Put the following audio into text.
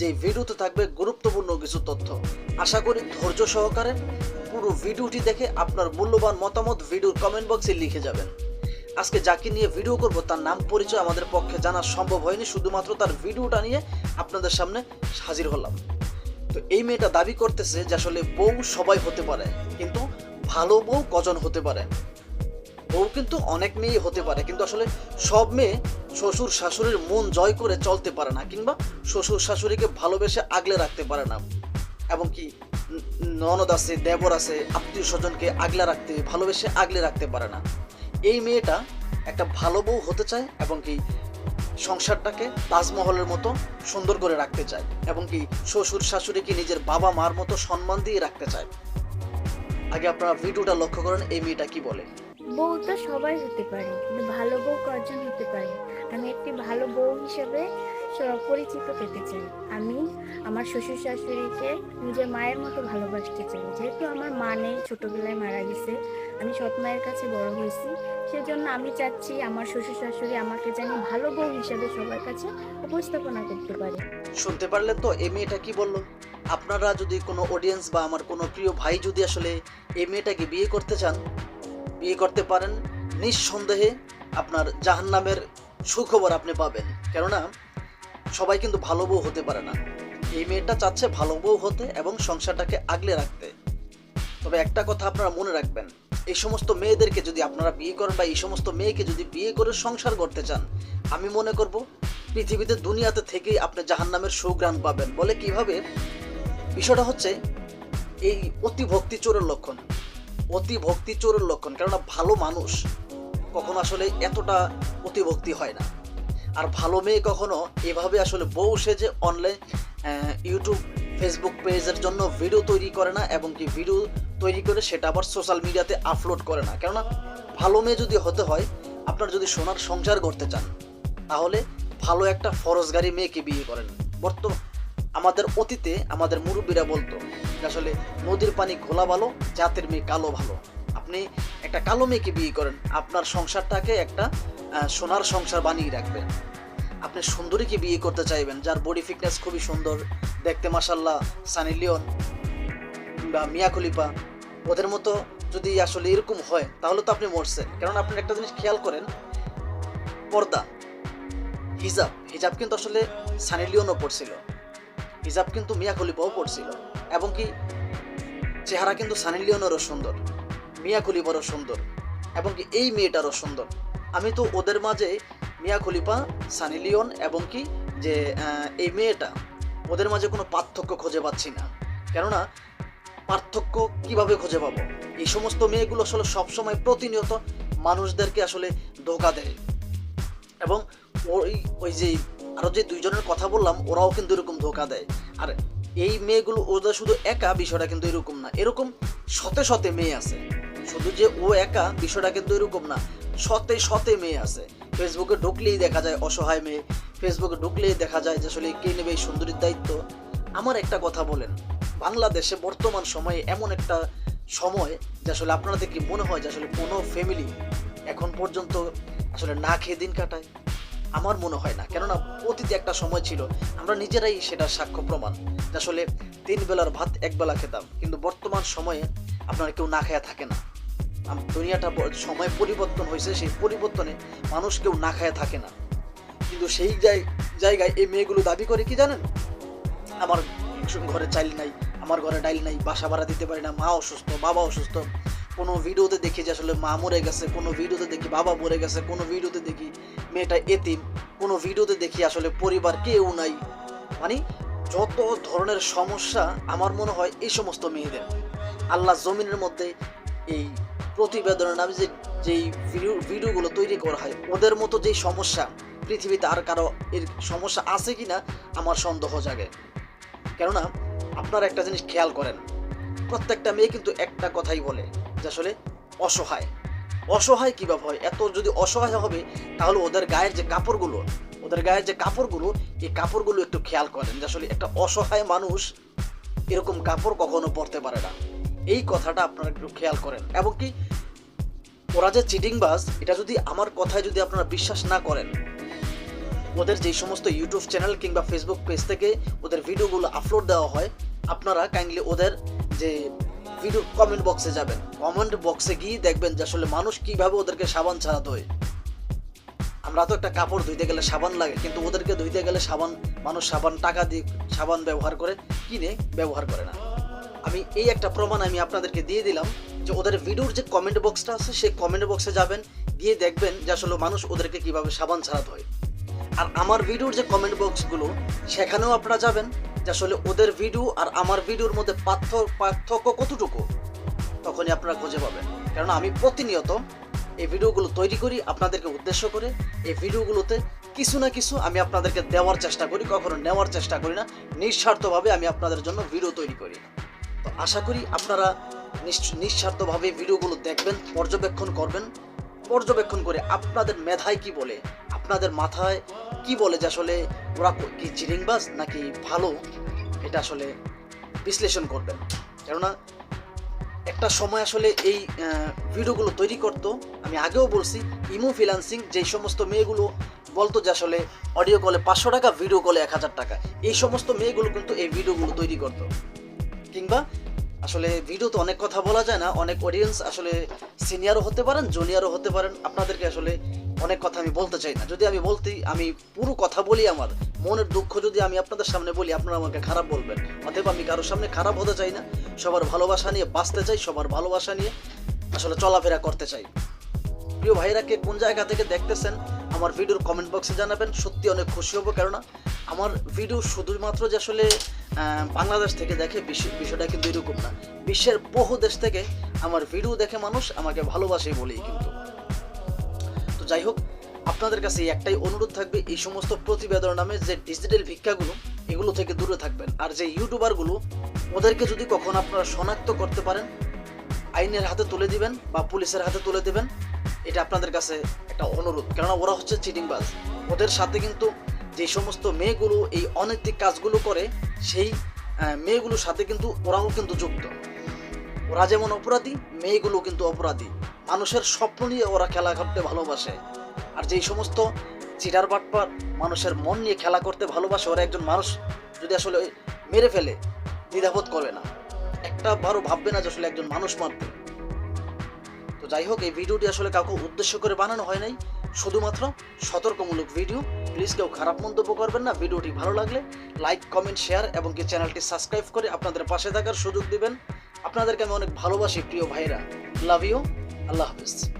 যে ভিডিওতে থাকবে গুরুত্বপূর্ণ কিছু তথ্য। আশা করি ধৈর্য সহকারে পুরো ভিডিওটি দেখে আপনার মূল্যবান মতামত ভিডিওর কমেন্ট বক্সে লিখে যাবেন। আজকে যাকে নিয়ে ভিডিও করব, তার নাম পরিচয় আমাদের পক্ষে জানা সম্ভব হয়নি, শুধুমাত্র তার ভিডিওটা নিয়ে আপনাদের সামনে হাজির হলাম। তো এই মেয়েটা দাবি করতেছে যে আসলে বউ সবাই হতে পারে, কিন্তু ভালো বউ কজন হতে পারে? বউ কিন্তু অনেক মেয়েই হতে পারে, কিন্তু আসলে সব মেয়ে শ্বশুর শাশুড়ির মন জয় করে চলতে পারে না, কিংবা শ্বশুর শাশুড়িকে ভালোবেসে আগলে রাখতে পারে না। এবং কি ননদ আছে, দেবর আছে, আত্মীয় স্বজনকে আগলে রাখতে, ভালোবেসে আগলে রাখতে পারে না। এই মেয়েটা একটা ভালো বউ হতে চায় এবং কি সংসারটাকে তাজমহলের মতো সুন্দর করে রাখতে চায়, এবং কি শ্বশুর শাশুড়িকে নিজের বাবা মার মতো সম্মান দিয়ে রাখতে চায়। আগে আপনারা ভিডিওটা লক্ষ্য করেন, এই মেয়েটা কি বলে। বউ তো সবাই হতে পারে, কিন্তু ভালো বউ কজন হতে পারে? আমি একটি ভালো বউ হিসেবে পরিচিত পেতে চাই। আমি আমার শ্বশুর শাশুড়িকে নিজের মায়ের মতো ভালোবাসতে চাই। যেহেতু আমার মা নেই, ছোটবেলায় মারা গেছে, আমি সৎ মায়ের কাছে বড় হয়েছি। সেজন্য আমি চাচ্ছি আমার শ্বশুর শাশুড়ি আমাকে জানি ভালো বউ হিসেবে সবার কাছে উপস্থাপনা করতে পারে। শুনতে পারলে তো এই মেয়েটা কি বলল? আপনারা যদি কোনো অডিয়েন্স বা আমার কোনো প্রিয় ভাই যদি আসলে এই মেয়েটাকে বিয়ে করতে চান বিয়ে করতে পারেন, নিঃসন্দেহে আপনার জাহান্নামের সুখবর আপনি পাবেন। কেননা, সবাই কিন্তু ভালো বউ হতে পারে না। এই মেয়েটা চাচ্ছে ভালো বউ হতে এবং সংসারটাকে আগলে রাখতে। তবে একটা কথা আপনারা মনে রাখবেন, এই সমস্ত মেয়েদেরকে যদি আপনারা বিয়ে করেন বা এই সমস্ত মেয়েকে যদি বিয়ে করে সংসার করতে চান, আমি মনে করব পৃথিবীতে দুনিয়াতে থেকেই আপনি জাহান্নামের সুগ্রাণ পাবেন। বলে কীভাবে? বিষয়টা হচ্ছে এই অতিভক্তি চোরের লক্ষণ। অতি ভক্তি চোরের লক্ষণ, কেননা ভালো মানুষ কখনো আসলে এতটা অতিভক্তি হয় না। আর ভালো মেয়ে কখনো এভাবে আসলে বউ সেজে অনলাইন ইউটিউব ফেসবুক পেজের জন্য ভিডিও তৈরি করে না এবং কি ভিডিও তৈরি করে সেটা আবার সোশ্যাল মিডিয়াতে আপলোড করে না। কেননা ভালো মেয়ে যদি হতে হয়, আপনার যদি সোনার সংসার করতে চান, তাহলে ভালো একটা ফরজগারি মেয়েকে বিয়ে করেন। বর্তমান আমাদের অতীতে আমাদের মুরব্বীরা বলতো আসলে নদীর পানি ঘোলা ভালো, জাতের মেয়ে কালো ভালো। আপনি একটা কালো মেয়েকে বিয়ে করেন, আপনার সংসারটাকে একটা সোনার সংসার বানিয়ে রাখবেন। আপনি সুন্দরীকে বিয়ে করতে চাইবেন, যার বডি ফিটনেস খুবই সুন্দর, দেখতে মাসাল্লাহ সানি লিওন বা মিয়া খলিফা। ওদের মতো যদি আসলে এরকম হয়, তাহলে তো আপনি মরছেন। কারণ আপনি একটা জিনিস খেয়াল করেন, পর্দা, হিজাব। হিজাব কিন্তু আসলে সানি লিওনও পড়ছিল হিজাব কিন্তু মিয়া খলিফাও পড়ছিল এবং কি চেহারা কিন্তু সানি লিওনেরও সুন্দর, মিয়া খলিফারও সুন্দর, এবং কি এই মেয়েটারও সুন্দর। আমি তো ওদের মাঝে মিয়া খলিফা সানি লিওন এবং কি যে এই মেয়েটা, ওদের মাঝে কোনো পার্থক্য খুঁজে পাচ্ছি না। কেননা পার্থক্য কীভাবে খুঁজে পাবো? এই সমস্ত মেয়েগুলো আসলে সবসময় প্রতিনিয়ত মানুষদেরকে আসলে ধোকা দেয়। এবং ওই ওই যে আরও যে দুইজনের কথা বললাম, ওরাও কিন্তু এরকম ধোকা দেয়। আর এই মেয়েগুলো ওদের শুধু একা বিষয়টা কিন্তু এরকম না। এরকম শতে শতে মেয়ে আছে। শুধু যে ও একা বিষয়টা কিন্তু এরকম না। শতে শতে মেয়ে আছে। ফেসবুকে ঢুকলেই দেখা যায় অসহায় মেয়ে। ফেসবুকে ঢুকলেই দেখা যায় যে আসলে কে নেবে এই সুন্দরীর দায়িত্ব। আমার একটা কথা বলেন, বাংলাদেশে বর্তমান সময়ে এমন একটা সময় যে আসলে আপনাদের কি মনে হয় যে আসলে কোনো ফ্যামিলি এখন পর্যন্ত আসলে না খেয়ে দিন কাটায়? আমার মনে হয় না। কেননা অতীতে একটা সময় ছিল, আমরা নিজেরাই সেটা সাক্ষ্য প্রমাণ। আসলে তিন বেলার ভাত এক বেলা খেতাম, কিন্তু বর্তমান সময়ে আপনারা কেউ না খেয়ে থাকে না। দুনিয়াটা সময় পরিবর্তন হয়েছে, সেই পরিবর্তনে মানুষ কেউ না খায় থাকে না। কিন্তু সেই জায়গায় এই মেয়েগুলো দাবি করে কি জানেন? আমার ঘরে চাইল নাই, আমার ঘরে ডাইল নাই, বাসা ভাড়া দিতে পারি না, মা অসুস্থ, বাবা অসুস্থ। কোনো ভিডিওতে দেখি যে আসলে মা মরে গেছে, কোনো ভিডিওতে দেখি বাবা মরে গেছে, কোনো ভিডিওতে দেখি মেয়েটা এতিম, কোনো ভিডিওতে দেখি আসলে পরিবার কেউ নাই। মানে যত ধরনের সমস্যা আমার মনে হয় এই সমস্ত মেয়েদের। আল্লাহ জমিনের মধ্যে এই প্রতিবেদনের নামে যে যেই ভিডিও ভিডিওগুলো তৈরি করা হয়, ওদের মতো যেই সমস্যা পৃথিবীতে আর কারও এর সমস্যা আছে কিনা আমার সন্দেহ জাগে। কেননা আপনারা একটা জিনিস খেয়াল করেন, প্রত্যেকটা মেয়ে কিন্তু একটা কথাই বলে যে আসলে অসহায়। অসহায় কীভাবে হয় এত যদি অসহায় হবে, তাহলে ওদের গায়ের যে কাপড়গুলো, ওদের গায়ের যে কাপড়গুলো, এই কাপড়গুলো একটু খেয়াল করেন যে আসলে একটা অসহায় মানুষ এরকম কাপড় কখনো পরতে পারে না। এই কথাটা আপনারা একটু খেয়াল করেন। এবং কি, ওরা যে চিটিংবাজ এটা যদি আমার কথায় যদি আপনারা বিশ্বাস না করেন, ওদের যে সমস্ত ইউটিউব চ্যানেল কিংবা ফেসবুক পেজ থেকে ওদের ভিডিওগুলো আপলোড দেওয়া হয়, আপনারা কাইন্ডলি ওদের যে ভিডিও কমেন্ট বক্সে যাবেন। কমেন্ট বক্সে গিয়ে দেখবেন যে আসলে মানুষ কীভাবে ওদেরকে সাবান ছাড়াতে হয়। আমরা তো একটা কাপড় ধুইতে গেলে সাবান লাগে, কিন্তু ওদেরকে ধুইতে গেলে সাবান, মানুষ সাবান টাকা দিয়ে সাবান ব্যবহার করে, কিনে ব্যবহার করে না। আমি এই একটা প্রমাণ আমি আপনাদেরকে দিয়ে দিলাম যে ওদের ভিডিওর যে কমেন্ট বক্সটা আছে, সেই কমেন্ট বক্সে যাবেন, গিয়ে দেখবেন যে আসলে মানুষ ওদেরকে কীভাবে সাবান ছাড়াতে হয়। আর আমার ভিডিওর যে কমেন্ট বক্সগুলো সেখানেও আপনারা যাবেন যে আসলে ওদের ভিডিও আর আমার ভিডিওর মধ্যে পার্থ- পার্থক্য কতটুকু, তখনই আপনারা খুঁজে পাবেন। কারণ আমি প্রতিনিয়ত এই ভিডিওগুলো তৈরি করি, আপনাদেরকে উদ্দেশ্য করে। এই ভিডিওগুলোতে কিছু না কিছু আমি আপনাদেরকে দেওয়ার চেষ্টা করি, কখনো নেওয়ার চেষ্টা করি না। নিঃস্বার্থভাবে আমি আপনাদের জন্য ভিডিও তৈরি করি। তো আশা করি আপনারা নিঃস্বার্থভাবে ভিডিওগুলো দেখবেন, পর্যবেক্ষণ করবেন। পর্যবেক্ষণ করে আপনাদের মেধায় কি বলে আপনাদের মাথায় কি বলে যে আসলে ওরা কি চিরিংবাজ নাকি ভালো? এটা আসলে বিশ্লেষণ করবেন। কেননা একটা সময় আসলে এই ভিডিওগুলো তৈরি করতো। আমি আগেও বলছি, ইমো ফ্রিলান্সিং যেই সমস্ত মেয়েগুলো বলতো যে আসলে অডিও কলে পাঁচশো টাকা, ভিডিও কলে এক হাজার টাকা। এই সমস্ত মেয়েগুলো কিন্তু এই ভিডিওগুলো তৈরি করতো। কিংবা আসলে ভিডিওতে অনেক কথা বলা যায় না, অনেক অডিয়েন্স আসলে সিনিয়রও হতে পারেন জুনিয়রও হতে পারেন। আপনাদেরকে আসলে অনেক কথা আমি বলতে চাই না। যদি আমি বলতেই আমি পুরো কথা বলি আমার, মনের দুঃখ যদি আমি আপনাদের সামনে বলি, আপনারা আমাকে খারাপ বলবেন। অতএব আমি কারোর সামনে খারাপ হতে চাই না। সবার ভালোবাসা নিয়ে বাঁচতে চাই, সবার ভালোবাসা নিয়ে আসলে চলাফেরা করতে চাই। প্রিয় ভাইরা, কে কোন জায়গা থেকে দেখতেছেন, আমার ভিডিওর কমেন্ট বক্সে জানাবেন। সত্যি অনেক খুশি হব, কেননা আমার ভিডিও শুধুমাত্র যে আসলে বাংলাদেশ থেকে দেখে, বিশ্ব- বিষয়টা কিন্তু এরকম না। বিশ্বের বহু দেশ থেকে আমার ভিডিও দেখে মানুষ আমাকে ভালোবাসে বলেই কিন্তু। যাই হোক আপনাদের কাছে একটাই অনুরোধ থাকবে, এই সমস্ত প্রতিবেদন নামে যে ডিজিটাল ভিক্ষাগুলো, এগুলো থেকে দূরে থাকবেন। আর যে ইউটিউবারগুলো ওদেরকে যদি কখন আপনারা শনাক্ত করতে পারেন, আইনের হাতে তুলে দিবেন বা পুলিশের হাতে তুলে দিবেন, এটা আপনাদের কাছে একটা অনুরোধ। কেননা ওরা হচ্ছে চিটিংবাজ। ওদের সাথে কিন্তু যে সমস্ত মেয়েগুলো এই অনৈতিক কাজগুলো করে, সেই মেয়েগুলোর সাথে কিন্তু ওরাও কিন্তু যুক্ত। ওরা যেমন অপরাধী, মেয়েগুলো কিন্তু অপরাধী। মানুষের স্বপ্ন নিয়ে ওরা খেলা করতে ভালোবাসে। আর যেই সমস্ত চিটার বাটপার মানুষের মন নিয়ে খেলা করতে ভালোবাসে, ওরা একজন মানুষ যদি আসলে মেরে ফেলে, দ্বিধাবোধ করবে না। একটা বারো ভাববে না যে আসলে একজন মানুষ মারবে তো যাই হোক, এই ভিডিওটি আসলে কাউকে উদ্দেশ্য করে বানানো হয় নাই। শুধুমাত্র সতর্কমূলক ভিডিও। প্লিজ কেউ খারাপ মন্তব্য করবেন না। ভিডিওটি ভালো লাগলে লাইক, কমেন্ট, শেয়ার এবং কি চ্যানেলটি সাবস্ক্রাইব করে আপনাদের পাশে থাকার সুযোগ দিবেন। আপনাদেরকে আমি অনেক ভালোবাসি, প্রিয় ভাইরা। Love you Allah Hafiz